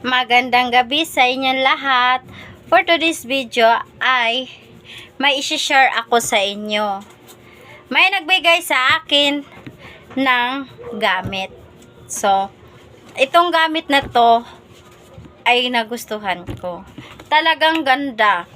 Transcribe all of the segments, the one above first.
Magandang gabi sa inyong lahat. For today's video ay may isi-share ako sa inyo. May nagbigay sa akin ng gamit. So, itong gamit na to ay nagustuhan ko. Talagang ganda.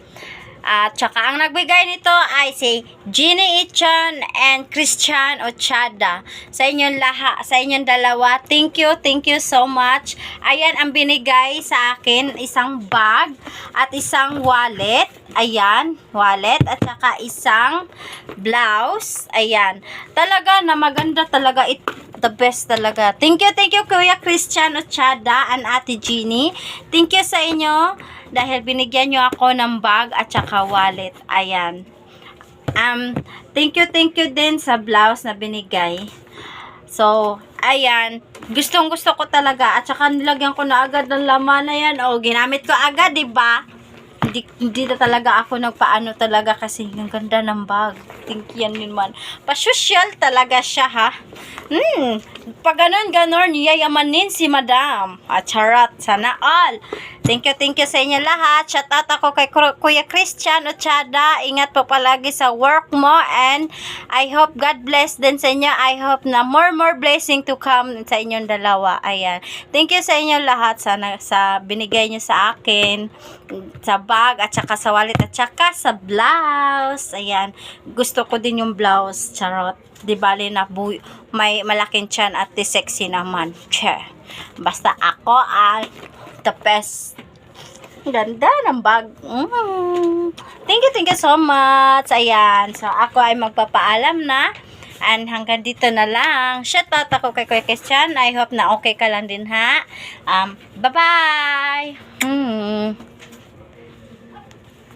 At saka ang nagbigay nito ay si Ginny Ichan and Christian Ochada. Sa inyong laha, sa inyong dalawa, thank you, thank you so much. Ayan ang binigay sa akin, isang bag at isang wallet. Ayan, wallet at saka isang blouse. Ayan. Talaga na maganda talaga it the best talaga. Thank you, thank you Kuya Christian Ochada and Ate Jeannie. Thank you sa inyo dahil binigyan nyo ako ng bag at saka wallet. Ayan. Um, thank you, thank you din sa blouse na binigay. So, ayan. Gustong gusto ko talaga. At saka nilagyan ko na agad ng laman na yan. O, ginamit ko agad, di ba? Hindi, hindi na talaga ako nagpaano talaga kasi ang ganda ng bag. Think yan yun man. Pasosyal talaga siya, ha? Hmm, pag ganun, ganun, yayamanin si madam. At charot, sana all. Thank you, thank you sa inyo lahat. Shout out ako kay Kuya Christian Ochada. Ingat po palagi sa work mo and I hope God bless din sa inyo. I hope na more more blessing to come sa inyong dalawa. Ayan. Thank you sa inyo lahat sa, sa binigay nyo sa akin sa bag at saka sa wallet at saka sa blouse. Ayan. Gusto ko din yung blouse. Charot. Di bali na bu- malaking chan at di sexy naman. Che. Basta ako ay the best. Ganda ng bag. Mm. Thank you, thank you so much. Ayan. So, ako ay magpapaalam na. And hanggang dito na lang. Shout out ako kay Kuya Christian. I hope na okay ka lang din ha. Um, bye-bye!